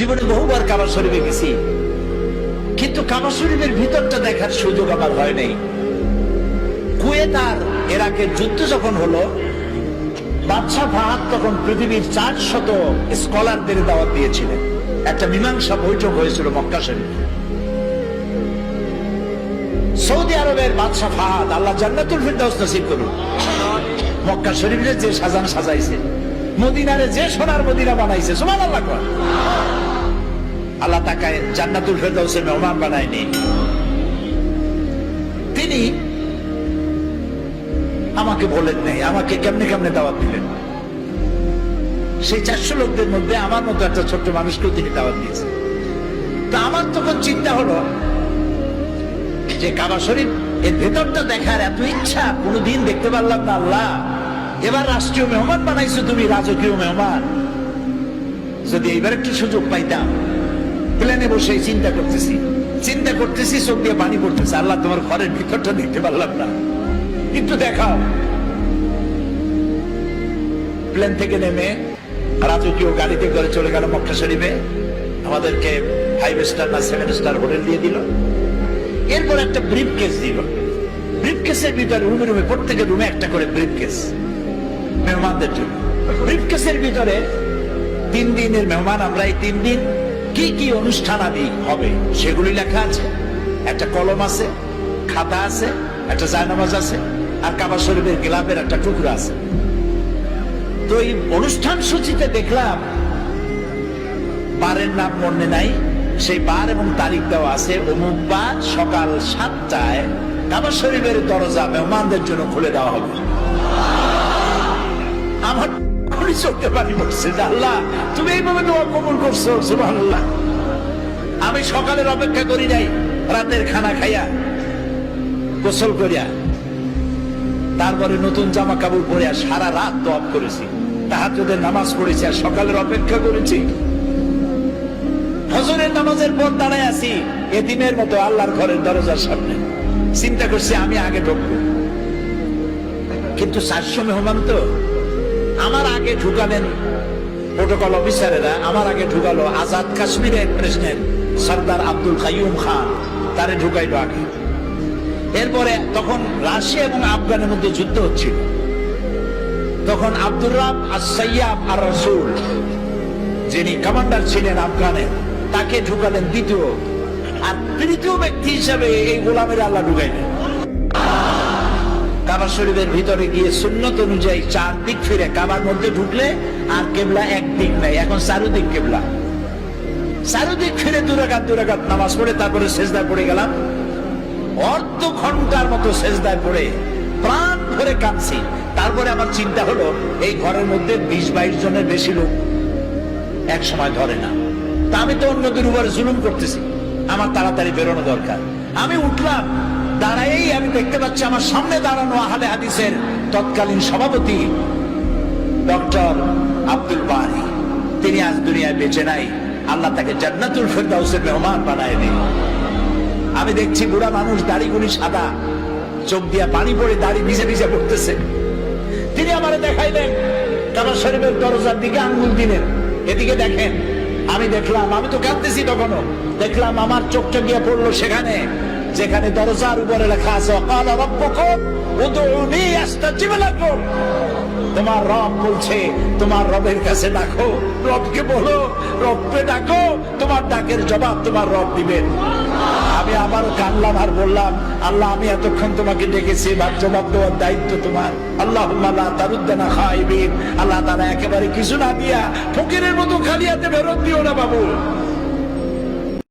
জীবনে বহুবার কাবা শরীফে গেছি। কিন্তু কাবা শরীফের ভিতরটা দেখার সুযোগ আমার হয় নাই। কুয়েত আর এরাকের যুদ্ধ যখন হলো, বাদশাহ ফাহাদ তখন পৃথিবীর চার শত স্কলারদের দাওয়াত দিয়েছিলেন। একটা মীমাংসা বৈঠক হয়েছিল মক্কা শরীফে। সৌদি আরবের বাদশাহ ফাহাদ, আল্লাহ জান্নাতুল ফিরদাউস নসিব করুন। মক্কা শরীফে যে সাজান সাজাইছে, মদিনারে যে সোনার মদিনা বানাইছে সুমান আল্লাহ কর আল্লাহ তাকায় জান্নাতুল ফেরদাউসের মেহমান বানায়নি। তিনি আমাকে বলেন নাই, আমাকে কেমনে কেমনে দাওয়াত দিলেন? সেই চারশো লোকদের মধ্যে আমার মতো একটা ছোট্ট মানুষকেও তিনি দাওয়াত দিয়েছেন। তা আমার তখন চিন্তা হলো যে কাবা শরীফ, এর ভেতরটা দেখার এত ইচ্ছা, কোনোদিন দেখতে পারলাম না আল্লাহ। এবার রাষ্ট্রীয় মেহমান বানাইছো তুমি, রাজকীয় মেহমান। যদি এইবার একটু সুযোগ পাইতাম প্লেনে বসে চিন্তা করতেছি। চিন্তা করতেছি, চোখ দিয়ে পানি পড়তেছে। আল্লাহ, তোমার ঘরের ভিতরটা দেখতে পারলাম না। একটু দেখাও। প্লেন থেকে নেমে রাজকীয় গাড়িতে করে চলে গেল মক্কা শরীফে। আমাদেরকে ফাইভ স্টার না সেভেন স্টার হোটেল দিয়ে দিল। এরপর একটা ব্রিফ কেস দিল। ব্রিফ কেসের ভিতরে রুমে রুমে, প্রত্যেকের রুমে একটা করে ব্রিফ কেস মেহমানদের জন্য। ব্রিফ কেসের ভিতরে তিন দিনের মেহমান, আমরা এই তিন দিন কি কি অনুষ্ঠান আদি হবে? সেগুলি লেখা আছে। একটা কলম আছে, খাতা আছে, একটা জায়নামাজ আছে, আর কাবা শরীফের গেলাপের একটা টুকরা আছে। তো এই অনুষ্ঠান সূচিতে দেখলাম, বারের নাম মনে নাই, সেই বার এবং তারিখ দেওয়া আছে অমুক বার সকাল সাতটায় কাবা শরীফের দরজা মেহমানদের জন্য খুলে দেওয়া হবে। আমার পানি পড়ছে যে আল্লাহ, তুমি এইভাবে দোয়া কবুল করছ, সুবহানাল্লাহ। আমি সকালের অপেক্ষা করি নাই, রাতের খানা খাইয়া, গোসল করিয়া। তারপরে নতুন জামা কাপড় পরে সারা রাত দোয়াব করেছি, তাহাজ্জুদের নামাজ পড়েছি আর সকালের অপেক্ষা করেছি। হজরের নামাজের পর দাঁড়ায় আছি এদিনের মতো আল্লাহর ঘরের দরজার সামনে। চিন্তা করছি আমি আগে ঢুকবো। কিন্তু চারশো মেহমান তো? আমার আগে ঢুকালেন প্রোটোকল অফিসারেরা আমার আগে ঢুকালো আজাদ কাশ্মীরের প্রেসিডেন্ট সর্দার আব্দুল কাইয়ুম খান, তারে ঢুকাইলো আগে। এরপরে তখন রাশিয়া এবং আফগানের মধ্যে যুদ্ধ হচ্ছিল। তখন আব্দুর রাব আর সৈয়াব আর রসুল যিনি কমান্ডার ছিলেন আফগানের, তাকে ঢুকালেন দ্বিতীয়, আর তৃতীয় ব্যক্তি হিসাবে এই গোলামের আল্লাহ ঢুকাইলেন। কাবা শরীফের ভিতরে গিয়ে সুন্নত অনুযায়ী চার দিক ফিরে কাবার মধ্যে ঢুকলে আর কেবলা এক দিক নাই। এখন চারুদিক কেবলা। চারুদিক ফিরে দুরাকাত দুরাকাত নামাজ পড়ে, তারপরে শেষদায় পড়ে গেলাম। অর্ধ ঘণ্টার মতো শেষদায় পড়ে প্রাণ ভরে কাঁদছি। তারপরে আমার চিন্তা হলো, এই ঘরের মধ্যে বিশ বাইশ জনের বেশি লোক এক সময় ধরে না। তা আমি তো অন্যদের উপরে জুলুম করতেছি। আমার তাড়াতাড়ি বেরোনো দরকার। আমি উঠলাম দাঁড়াই আমি দেখতে পাচ্ছি আমার সামনে দাঁড়ানো আহলে হাদিসের তৎকালীন সভাপতি ডক্টর আব্দুল বারি। তিনি আজ দুনিয়ায় বেঁচে নাই। আল্লাহ তাকে জান্নাতুল ফেরদাউসের মেহমান বানায় দিন। আমি দেখছি বুড়া মানুষ দাড়িগুলি সাদা, চোখ দিয়া পানি পড়ে দাড়ি ভিজে ভিজে পড়তেছে। তিনি আমারে দেখাইলেন, কাবা শরীফের দরজার দিকে আঙ্গুল দিলেন। এদিকে দেখেন, আমি দেখলাম, আমি তো কাঁদতেছি তখনও। দেখলাম আমার চোখটা গিয়ে পড়ল সেখানে। যেখানে দরজার উপরে লেখা আছে, অকাল তোমার রব বলছে, তোমার রবের কাছে ডাকো, রবকে বলো, রবকে ডাকো, তোমার ডাকের জবাব তোমার রব দিবেন। আমি আবার কানলাম আর বললাম, আল্লাহ, আমি এতক্ষণ তোমাকে ডেকেছি এবার জবাব দেওয়ার দায়িত্ব তোমার। আল্লাহ তারুদ্দানা খাইবিন। আল্লাহ তারা একেবারে কিছু না দিয়া ফকিরের মতো খালি হাতে ফেরত দিও না বাবু।